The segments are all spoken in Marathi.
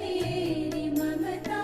तेरी ममता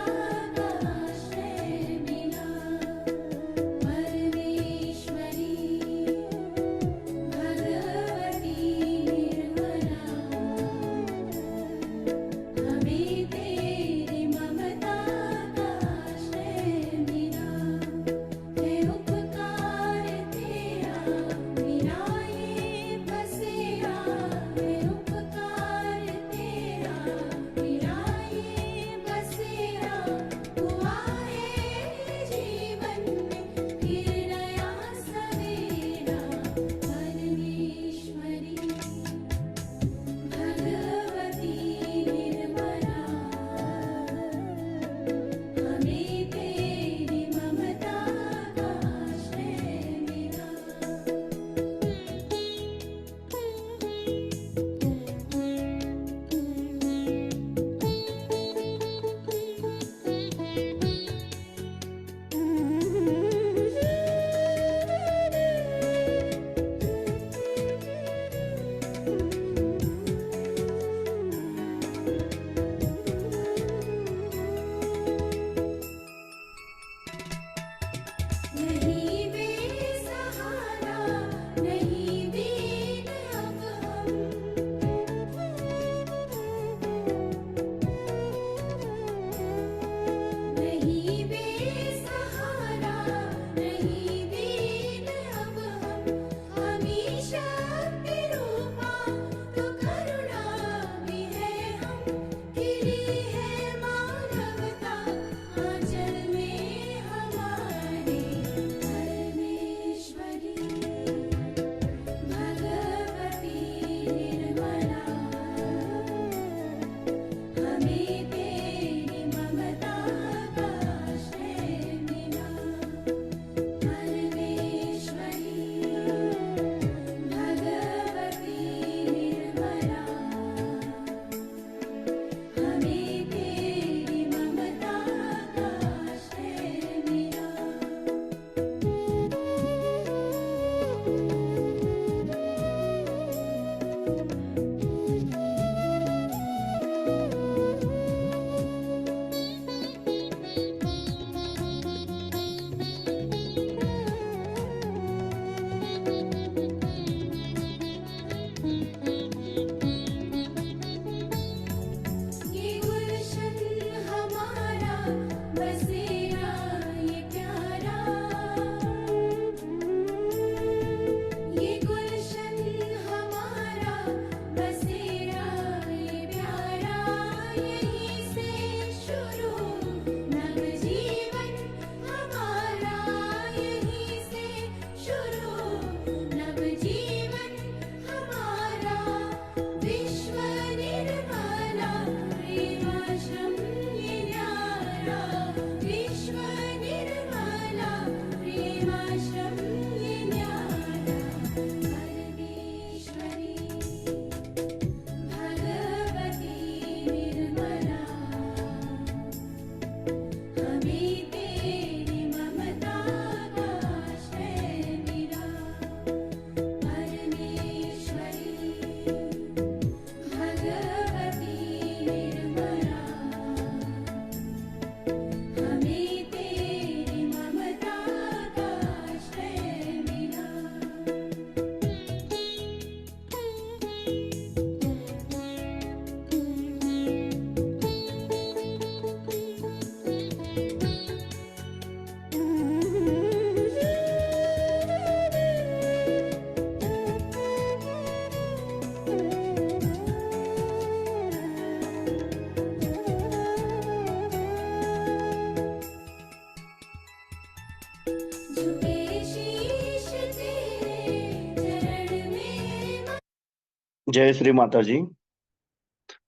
जय श्री माताजी.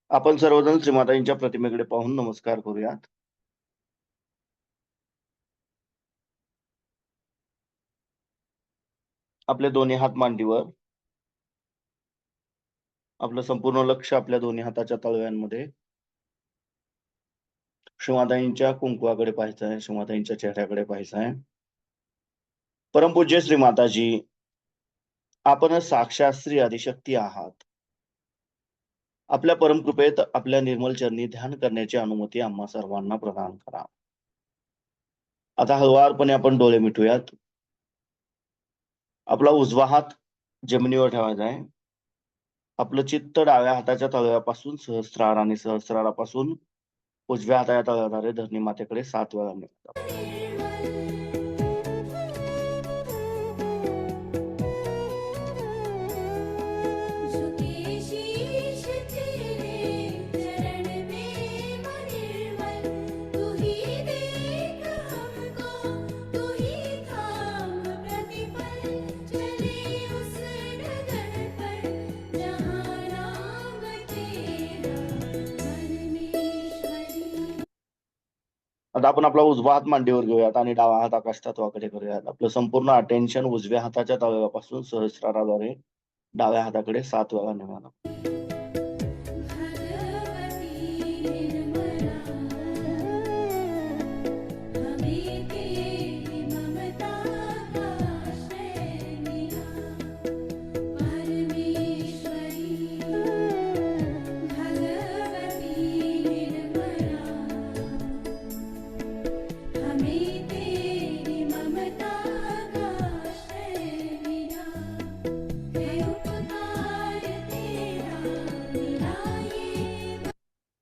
आपण सर्वजण श्रीमाताजींच्या प्रतिमेकडे पाहून नमस्कार करूयात. आपले दोन्ही हात मांडीवर. आपलं संपूर्ण लक्ष आपल्या दोन्ही हाताच्या तळव्यांमध्ये. श्रीमाताईंच्या कुंकुवाकडे पाहायचं आहे श्रीमाताईंच्या चेहऱ्याकडे पाहायचं आहे. परमपूज्य श्री माताजी आपण साक्षात श्री आदिशक्ती आहात. आपल्या परमकृपेत आपल्या निर्मल चरणी ध्यान करण्याची अनुमती आम्हा सर्वांना प्रदान करा. आता हळुवारपणे आपण डोळे मिटूयात. आपला उजवा हात जमिनीवर ठेवायचा आहे. आपलं चित्त डाव्या हाताच्या तळव्यापासून सहस्रार आणि सहस्रारापासून उजव्या हाताच्या तळव्याद्वारे धरणी मातेकडे सात वेळा निघतात आता आपण आपला उजवा हात मांडीवर घेऊयात आणि डावा हात आकाश तत्वाकडे करूयात. आपलं संपूर्ण अटेन्शन उजव्या हाताच्या तळव्यापासून सहस्राराद्वारे डाव्या हाताकडे सात वेळा नेणार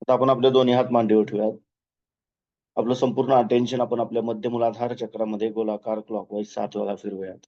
तर आपण आपले दोन्ही हात मांडीवर ठेवूयात. आपलं संपूर्ण अटेन्शन आपण आपल्या मध्य मूलाधार चक्रामध्ये गोलाकार क्लॉकवाईज सात वेळा फिरवूयात.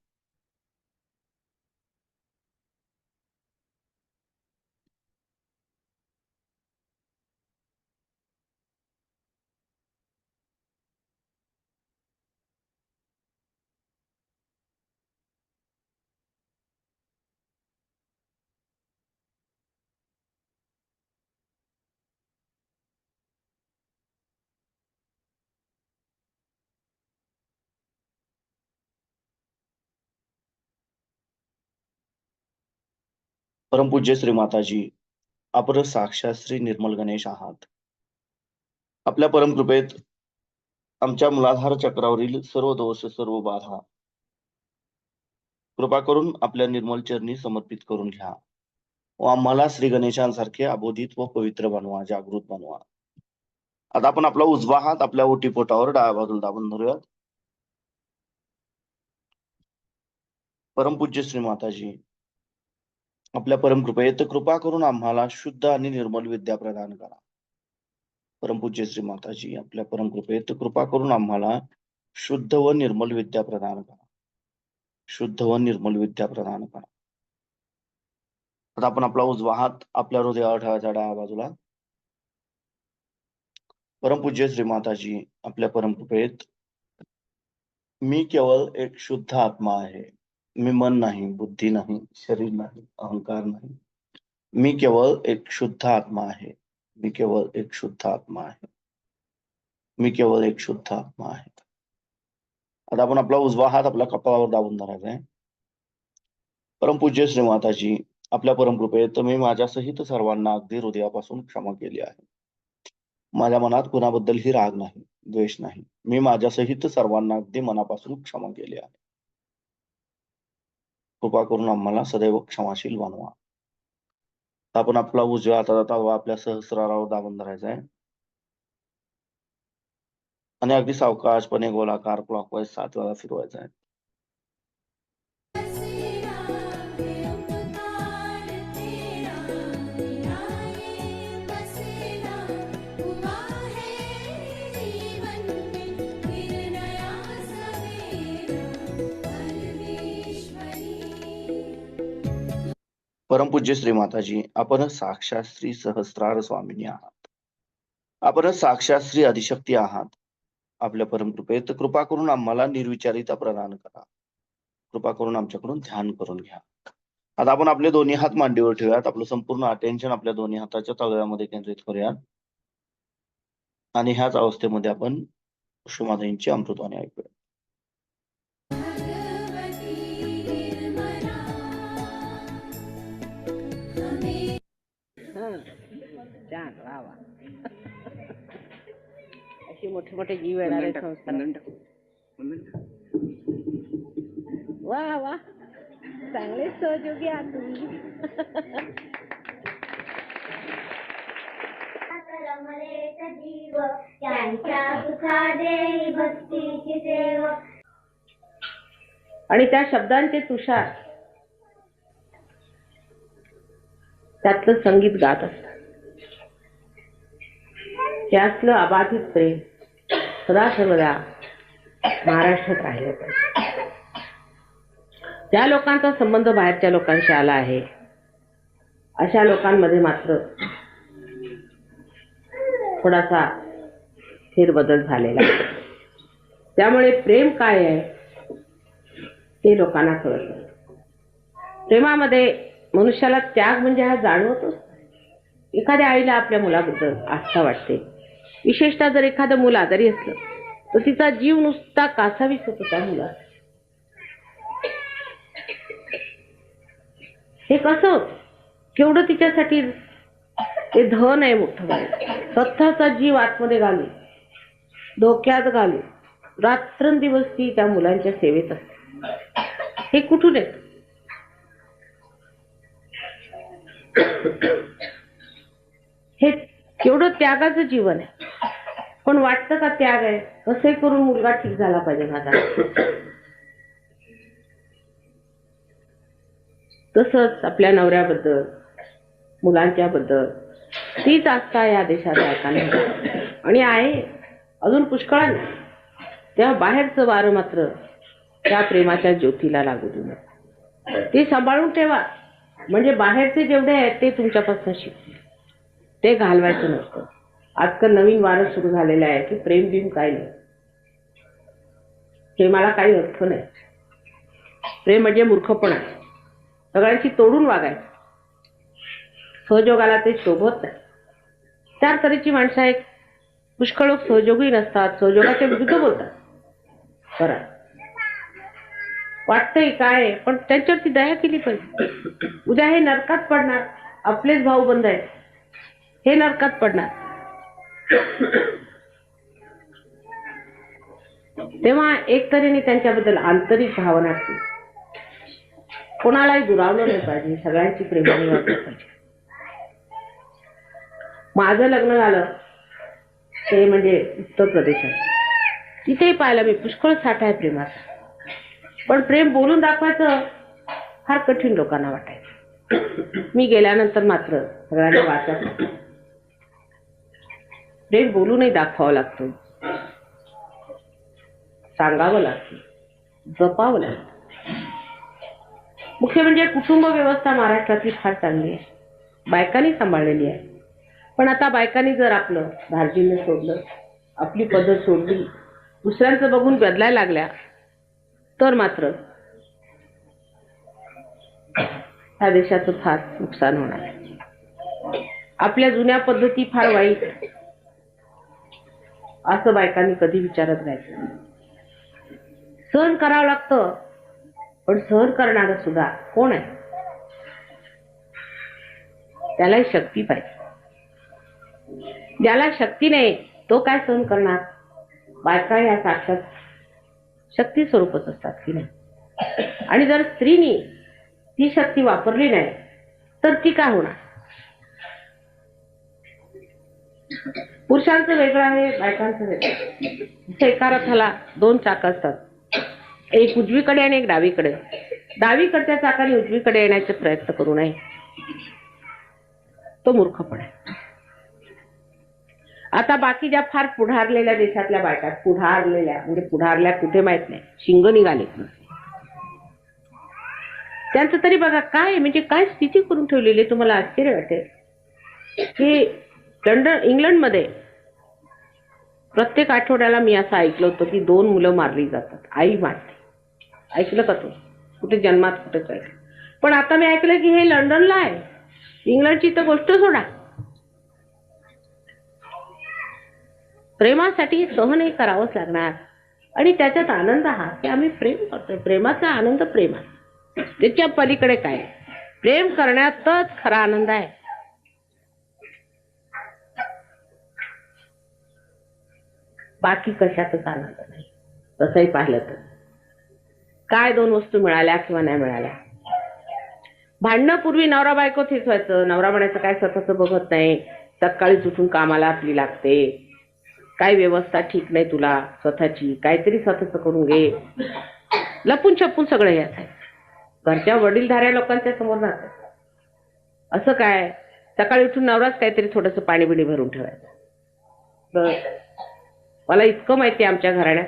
परमपूज्य श्री माताजी आपण साक्षात श्री निर्मल गणेश आहात. आपल्या परमकृपेत आमच्या मुलाधार चक्रावरील सर्व दोष सर्व बाधा कृपा करून आपल्या निर्मल चरणी समर्पित करून घ्या व आम्हाला श्री गणेशांसारखे अबोधित व पवित्र बनवा जागृत बनवा. आता आपण आपला उजवा हात आपल्या ओटीपोटावर डाव्या बाजूला दाबून धरूयात. परमपूज्य श्री माताजी आपल्या परमकृपेत कृपा करून आम्हाला शुद्ध आणि निर्मल विद्या प्रदान करा. परमपूज्य श्री माताजी आपल्या परमकृपेत कृपा करून आम्हाला शुद्ध व निर्मल विद्या प्रदान करा. शुद्ध व निर्मल विद्या प्रदान करा. आता आपण आपला उजवा हात आपल्या हृदयावर ठेवायचा डाव्या बाजूला. परमपूज्य श्री माताजी आपल्या परमकृपेत मी केवळ एक शुद्ध आत्मा आहे. मी मन नाही बुद्धी नाही शरीर नाही अहंकार नाही. मी केवळ एक शुद्ध आत्मा आहे. मी केवळ एक शुद्ध आत्मा आहे. मी केवळ एक शुद्ध आत्मा आहे. आता आपण आपला उजवा हात आपल्या कपाळावर दाबून धरायचा आहे. परमपूज्य श्री माताजी आपल्या परमकृपेत मी माझ्या सहित सर्वांना अगदी हृदयापासून क्षमा केली आहे. माझ्या मनात कुणाबद्दलही राग नाही द्वेष नाही. मी माझ्या सहित सर्वांना अगदी मनापासून क्षमा केली आहे. कृपा करून आम्हाला सदैव क्षमाशील बनवा. आपण आपला उजव्या हाताचा तळवा आपल्या सहस्रारावर दाबून धरायचा आहे. आणि अगदी सावकाशपणे गोलाकार क्लॉकवाईज सात वेळा फिरवायचा आहे. परमपूज्य श्री माताजी आपण साक्षात श्री सहस्रार स्वामिनी आहात. आपण साक्षात श्री अधिशक्ती आहात. आपल्या परमकृपेत कृपा करून आम्हाला निर्विचारिता प्रदान करा. कृपा करून आमच्याकडून ध्यान करून घ्या. आता आपण आपले दोन्ही हात मांडीवर ठेवूयात. आपलं संपूर्ण अटेन्शन आपल्या दोन्ही हाताच्या तळव्यामध्ये केंद्रित करूयात. आणि ह्याच अवस्थेमध्ये आपण उषुमाताईंची अमृतवाणी ऐकूया छान वा वा. अशी मोठे मोठे जीव येणारे संस्कार. वा वा. चांगले सहयोगी आहात तुम्ही. आणि त्या शब्दांचे तुषार त्यातलं संगीत गात त्यातलं अबाधित प्रेम सदा सर्वदा महाराष्ट्रात राहिलं पाहिजे. ज्या लोकांचा संबंध बाहेरच्या लोकांशी आला आहे अशा लोकांमध्ये मात्र थोडासा फेरबदल झालेला आहे. त्यामुळे प्रेम काय आहे ते लोकांना कळत नाही. प्रेमामध्ये मनुष्याला त्याग म्हणजे हा जाणवतोच. एखाद्या आईला आपल्या मुलाबद्दल आस्था वाटते. विशेषतः जर एखादं मुल आजारी असलं तर तिचा जीव नुसता कासावीस होत त्या मुला हे कसं? केवढं तिच्यासाठी ते धन आहे मोठं बाई स्वतःचा जीव आतमध्ये घालू धोक्यात घालू रात्रंदिवस ती त्या मुलांच्या सेवेत असते. हे कुठून येत? हे केवढं त्यागाचं जीवन आहे. पण वाटतं का त्याग आहे? कसे करून मुलगा ठीक झाला पाहिजे माझा. तसंच आपल्या नवऱ्याबद्दल मुलांच्या बद्दल तीच आस्था या देशात ऐकायला आणि आहे अजून पुष्कळाने त्या बाहेरचं वारं मात्र त्या प्रेमाच्या ज्योतीला लागू देऊ नका ते सांभाळून ठेवा. म्हणजे बाहेरचे जेवढे आहेत ते तुमच्यापासून शिकतील. ते घालवायचं नसतं. आजकाल नवीन वारं सुरू झालेला आहे की प्रेम बिम काय नाही. प्रेमाला काही अर्थ नाही. प्रेम म्हणजे मूर्खपणा. सगळ्यांशी तोडून वागायचं सहयोगाला ते शोभत नाही. चार तऱ्हेची माणसं आहेत. पुष्कळ लोक सहयोगी नसतात. सहयोगाच्या विरुद्ध बोलतात. बरं वाटतंय काय पण त्यांच्यावरती दया केली पाहिजे. उद्या हे नरकात पडणार. आपलेच भाऊ बंद आहेत. हे नरकात पडणार. तेव्हा एक तऱ्हेने त्यांच्याबद्दल आंतरिक भावना असते. कोणालाही दुरावलं नाही पाहिजे सगळ्यांची प्रेमाने वाटली पाहिजे. माझं लग्न झालं ते म्हणजे उत्तर प्रदेशात तिथेही पाहिलं मी पुष्कळ साठा आहे प्रेमाचा. पण प्रेम बोलून दाखवायचं फार कठीण लोकांना वाटायचं. मी गेल्यानंतर मात्र सगळ्यांना वाटत प्रेम बोलूनही दाखवावं लागतं. सांगावं लागतं. जपावं लागतं. मुख्य म्हणजे कुटुंब व्यवस्था महाराष्ट्रातली फार चांगली आहे. बायकांनी सांभाळलेली आहे. पण आता बायकांनी जर आपलं धार्जिन्य सोडलं आपली पद्धत सोडली दुसऱ्यांचं बघून बदलायला लागल्या तर मात्र ह्या देशाचं फार नुकसान होणार आहे. आपल्या जुन्या पद्धती फार वाईट असं बायकांनी कधी विचारत नाही सहन करावं लागतं. पण सहन करणार सुद्धा कोण आहे? त्यालाही शक्ती पाहिजे. ज्याला शक्ती नाही तो काय सहन करणार? बायका या साक्षात शक्ती स्वरूपच असतात की नाही? आणि जर स्त्रीनी ती शक्ती वापरली नाही तर ती काय होणार? पुरुषांचं वेगळं आहे बायकांचं वेगळं एका रथाला दोन चाक असतात. एक उजवीकडे आणि एक डावीकडे. डावीकडच्या चाकाने उजवीकडे येण्याचे प्रयत्न करू नये. तो मूर्खपण आहे. आता बाकी ज्या फार पुढारलेल्या देशातल्या बायका पुढारलेल्या म्हणजे पुढारल्या कुठे माहीत नाही शिंग निघाले. त्यांचं तरी बघा काय म्हणजे काय स्थिती करून ठेवलेली तुम्हाला आश्चर्य वाटेल. की लंडन इंग्लंडमध्ये. प्रत्येक आठवड्याला मी असं ऐकलं होतं की दोन मुलं मारली जातात. आई मारते. ऐकलं का तू? कुठे जन्मात कुठेच ऐकलं पण आता मी ऐकलं की हे लंडनला आहे. इंग्लंडची तर गोष्ट सोडा. प्रेमासाठी सहन हे करावंच लागणार. आणि त्याच्यात आनंद हा की आम्ही प्रेम करतोय. प्रेमाचा आनंद प्रेमात त्याच्या पलीकडे काय? प्रेम करण्यातच खरा आनंद आहे. बाकी कशातच आनंद नाही. तसंही पाहिलं तर. काय दोन वस्तू मिळाल्या किंवा नाही मिळाल्या? भांडणं पूर्वी नवरा बायको थेच व्हायचं. नवरा म्हणायचं काय स्वतःच बघत नाही. सकाळीच उठून कामाला आपली लागते. काय व्यवस्था ठीक नाही तुला स्वतःची. काहीतरी स्वतःच करून घे. लपून छपून सगळं हे असायचं घरच्या वडीलधाऱ्या लोकांच्या समोर जात असं काय? सकाळी उठून नवराच काहीतरी थोडस पाणी बिणी भरून ठेवायचं. मला इतकं माहिती आहे आमच्या घराण्यात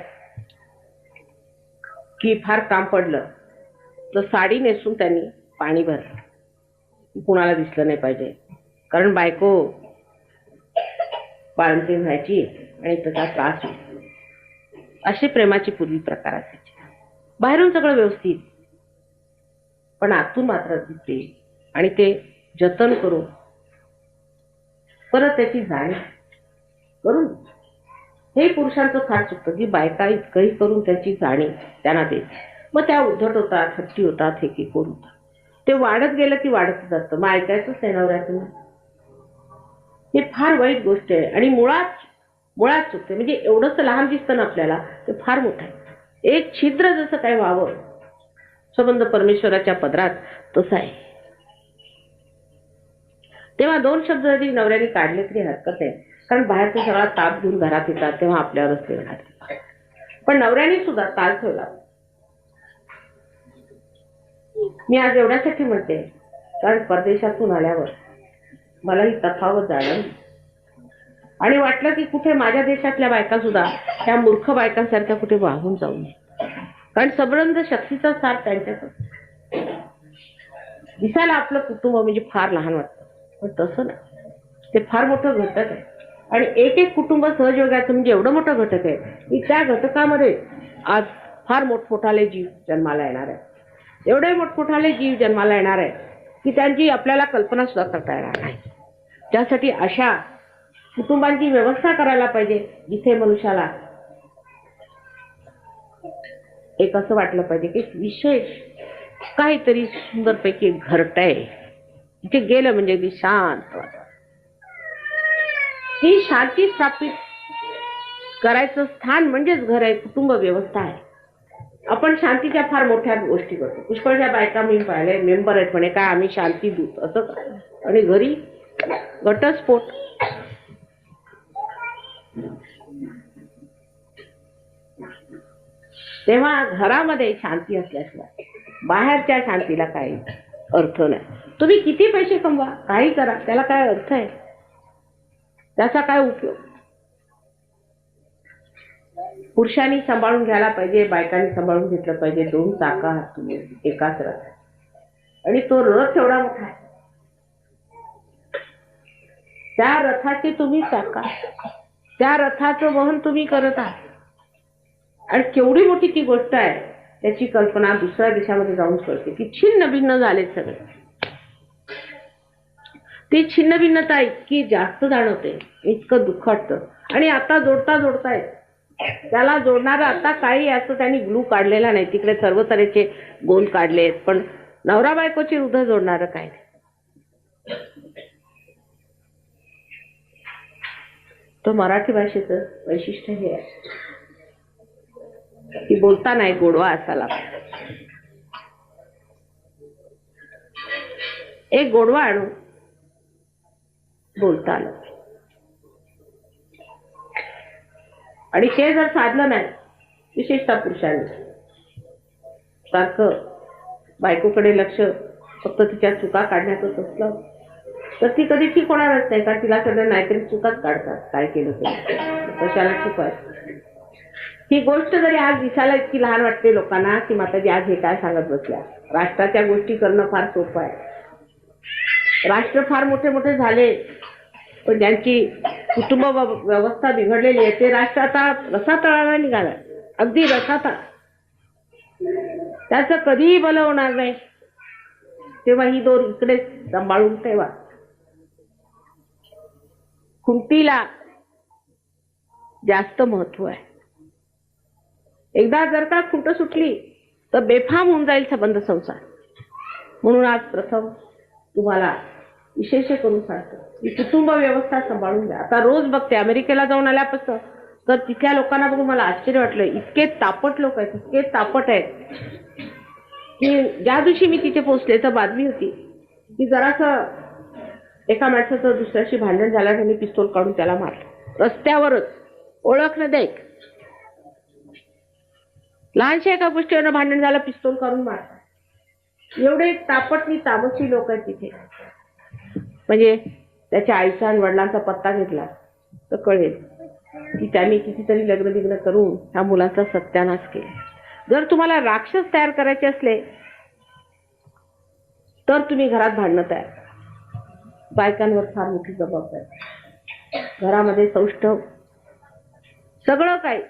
की फार काम पडलं. तर साडी नेसून त्यांनी पाणी भरलं. कुणाला दिसलं नाही पाहिजे. कारण बायको बाळंतीण व्हायची आणि त्याचा त्रास असे प्रेमाचे पूर्वी प्रकार असायचे. बाहेरून सगळं व्यवस्थित. पण आतून मात्र अगदी प्रेम आणि ते जतन करून परत त्याची जाणीव करून हे पुरुषांचं फार चुकतं की बायका इतकंही करून त्याची जाणीव त्यांना देत मग त्या उद्धट होतात हट्टी होतात हे की कोण होतात. ते वाढत गेलं की वाढतच असतं. मग ऐकायचंच नाही नवऱ्याचं हे फार वाईट गोष्ट आहे आणि मुळात मुळात चुकते. म्हणजे एवढंच लहान दिसतं ना आपल्याला ते फार मोठं आहे. एक छिद्र जसं काय व्हावं संबंध परमेश्वराच्या पदरात तसं आहे. तेव्हा दोन शब्द जरी नवऱ्याने काढले तरी हरकत आहे कारण बाहेरचा सगळा ताप घेऊन घरात येतात तेव्हा आपल्यावरच ते घरात पण नवऱ्याने सुद्धा ताल ठेवला. मी आज एवढ्यासाठी म्हणते कारण परदेशातून आल्यावर मला ही तफावत जाणवली. आणि वाटलं की कुठे माझ्या देशातल्या बायका सुद्धा त्या मूर्ख बायकांसारख्या कुठे वाहून जाऊ नये. कारण सबरंद शक्तीचा सार त्यांच्यात दिसायला आपलं कुटुंब म्हणजे फार लहान वाटतं. पण तसं नाही. ते फार मोठं घटक आहे. आणि एक एक कुटुंब सहयोगाचं म्हणजे एवढं मोठं घटक आहे की त्या घटकामध्ये आज फार मोठमोठाले जीव जन्माला येणार आहे एवढे मोठमोठाले जीव जन्माला येणार आहे की त्यांची आपल्याला कल्पना सुद्धा करता येणार नाही. त्यासाठी अशा कुटुंबांची व्यवस्था करायला पाहिजे जिथे मनुष्याला एक असं वाटलं पाहिजे की विशेष काहीतरी सुंदरपैकी घरट आहे तिथे गेलं म्हणजे अगदी शांत वाटत. ही शांती स्थापित करायचं स्थान म्हणजेच घर आहे कुटुंब व्यवस्था आहे. आपण शांतीच्या फार मोठ्या गोष्टी करतो. पुष्कळच्या बायका मी पाहिले मेंबर आहेत म्हणे काय आम्ही शांती दूत असं आणि घरी घटस्फोट. तेव्हा घरामध्ये शांती असल्याशिवाय बाहेरच्या शांतीला काही अर्थ नाही. तुम्ही किती पैसे कमवा काही करा त्याला काय अर्थ आहे? त्याचा काय उपयोग? पुरुषांनी सांभाळून घ्यायला पाहिजे बायकांनी सांभाळून घेतलं पाहिजे दोन चाका तुम्ही एकाच रथ. आणि तो रथ एवढा मोठा आहे. त्या रथाचे तुम्ही चाका. त्या रथाचं वहन तुम्ही करत आहात. आणि केवढी मोठी ती गोष्ट आहे त्याची कल्पना दुसऱ्या देशामध्ये जाऊन करते की छिन्न भिन्न झालेत सगळे. ती छिन्न भिन्नता इतकी जास्त जाणवते इतकं दुःख वाटतं. आणि आता जोडता जोडताय. त्याला जोडणारं आता काही असं त्यांनी ग्लू काढलेला नाही. तिकडे सर्व तऱ्हेचे गोंद काढलेत पण नवरा बायकोची हृदय जोडणारं काय नाही. तो मराठी भाषेचं वैशिष्ट्य हे आहे. की बोलता नाही गोडवा असायला एक गोडवा आणू बोलता आलं आणि ते जर साधलं नाही विशेषतः पुरुषांनी सारखं बायकोकडे लक्ष फक्त तिच्या चुका काढण्यातच असलं तर ती कधी ठीक होणारच नाही कारण तिला सगळं नाहीतरी चुकाच काढतात काय केलं तरी. कशाला चुकाय ही गोष्ट जरी आज दिसायला इतकी लहान वाटते लोकांना की माताजी आज हे काय सांगत बसल्या. राष्ट्राच्या गोष्टी करणं फार सोपं आहे. राष्ट्र फार मोठे मोठे झाले पण ज्यांची कुटुंब व्यवस्था बिघडलेली आहे ते राष्ट्र आता रसातळाला निघालं अगदी रसातळ. त्याचं कधीही भलं होणार नाही. तेव्हा ही दोन इकडे सांभाळून ठेवा. खुंटीला जास्त महत्त्व आहे. एकदा जर का खुंट सुटली तर बेफाम होऊन जाईल संबंध संसार. म्हणून आज प्रथम तुम्हाला विशेष करून सांगतो कुटुंब व्यवस्था सांभाळून द्या आता रोज बघते अमेरिकेला जाऊन आल्यापासून तर तिथल्या लोकांना बघून मला आश्चर्य वाटलं. इतके तापट लोक आहेत इतके तापट आहेत. की ज्या दिवशी मी तिथे पोहोचले तर बातमी होती की जरासं एका माणसाचं दुसऱ्याशी भांडण झालं त्यांनी पिस्तोल काढून त्याला मारलं. रस्त्यावरच. ओळख न देख. लहानशा एका गोष्टीवर भांडण झालं पिस्तोल काढून मारलं. एवढे तापटनी तामसी लोक आहेत तिथे. म्हणजे त्याच्या आईचा आणि वडिलांचा पत्ता घेतला तर कळेल की त्यांनी कितीतरी लग्न बिग्न करून ह्या मुलांचा सत्यानाश केला. जर तुम्हाला राक्षस तयार करायचे असले तर तुम्ही घरात भांडणं तयार करा. बायकांवर फार मोठी जबाबदारी. घरामध्ये सौष्ठव सगळं काही.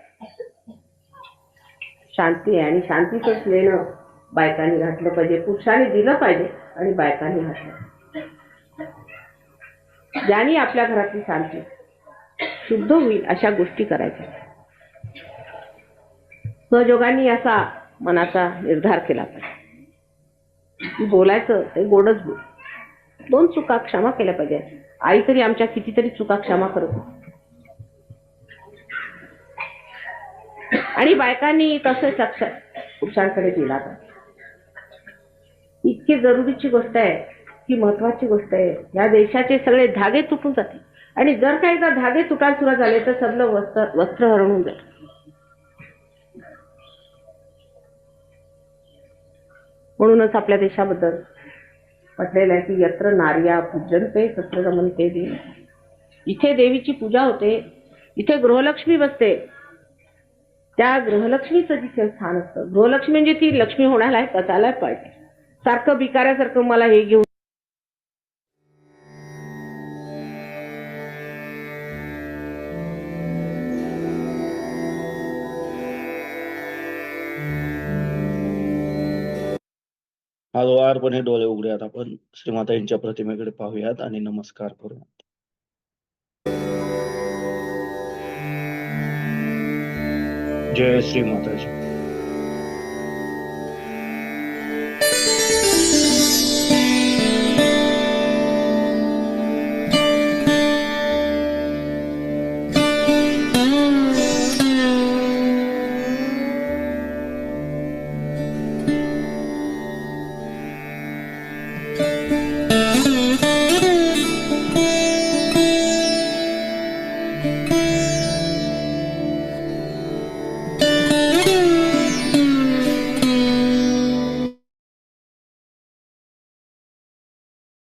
शांती आहे आणि शांतीचंच लेणं बायकांनी घातलं पाहिजे पुरुषांनी दिलं पाहिजे आणि बायकांनी घातलं ज्यांनी आपल्या घरातली शांती शुद्ध होईल अशा गोष्टी करायच्या. सहजोगांनी असा मनाचा निर्धार केला पाहिजे. बोलायचं ते गोडच बोल. दोन चुका क्षमा केल्या पाहिजे. आई तरी आमच्या कितीतरी चुका क्षमा करत आणि बायकांनी तसंच अक्षर पुरुषांकडे दिला पाहिजे. इतकी जरुरीची गोष्ट आहे. ही महत्वाची गोष्ट आहे. या देशाचे सगळे धागे तुटून जातील. आणि जर का एकदा धागे तुटायला सुरा झाले तर सगळं वस्त्र वस्त्र हरवून जाईल. म्हणूनच आपल्या देशाबद्दल म्हटलेलं आहे की यत्र नार्या पूजनते तत्र रमनते देवी. इथे देवीची पूजा होते. इथे गृहलक्ष्मी बसते. त्या गृहलक्ष्मीचं जिथे स्थान असतं. गृहलक्ष्मी म्हणजे ती लक्ष्मी होण्याला आहे असायला पाहिजे सारखं भिकाऱ्यासारखं मला हे घेऊन हळुवारपणे डोळे उघडूयात आपण श्रीमाताईंच्या प्रतिमेकडे पाहूयात आणि नमस्कार करूयात. जय श्री माताजी